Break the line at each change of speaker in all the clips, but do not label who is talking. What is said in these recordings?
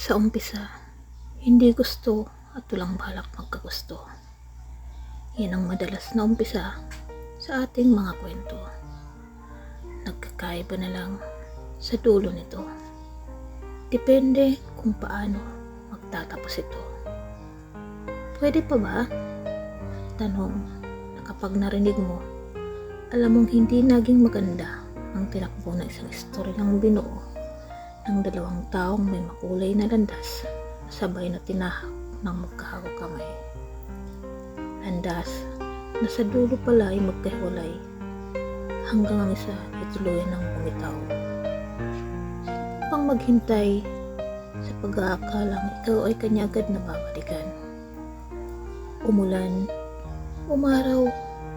Sa umpisa, hindi gusto at walang balak magkagusto. Yan ang madalas na umpisa sa ating mga kwento. Nagkakaiba na lang sa dulo nito. Depende kung paano magtatapos ito. Pwede pa ba? Tanong na kapag narinig mo, alam mong hindi naging maganda ang tinakbo ng isang istoryang binuo ng dalawang taong may makulay na landas sabay na tinahak ng magkahawak kamay. Landas na sa dulo pala ay magkahiwalay hanggang ang isa ay tuluyan ng bumitaw. Pang maghintay sa pag-aakalang ikaw ay kanya agad na babalikan. Umulan, umaraw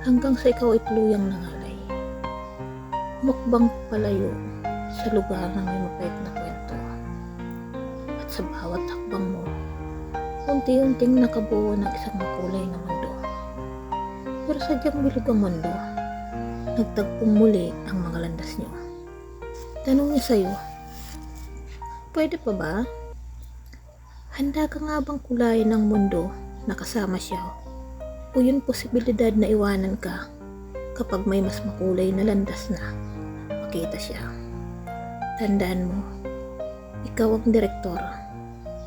hanggang sa ikaw ay tuluyang nangalay. Mukbang palayo sa lugar na may mapait na kwento. At sa bawat hakbang mo, unti-unting nakabuo ng isang makulay na mundo. Pero sadyang bilog ang mundo, nagtagpong muli ang mga landas niyo. Tanong niya sa'yo, pwede pa ba? Handa ka nga bang kulayan ng mundo na kasama siya? O yun posibilidad na iwanan ka kapag may mas makulay na landas na makita siya? Tandaan mo, ikaw ang direktor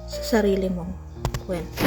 sa sarili mong kwento.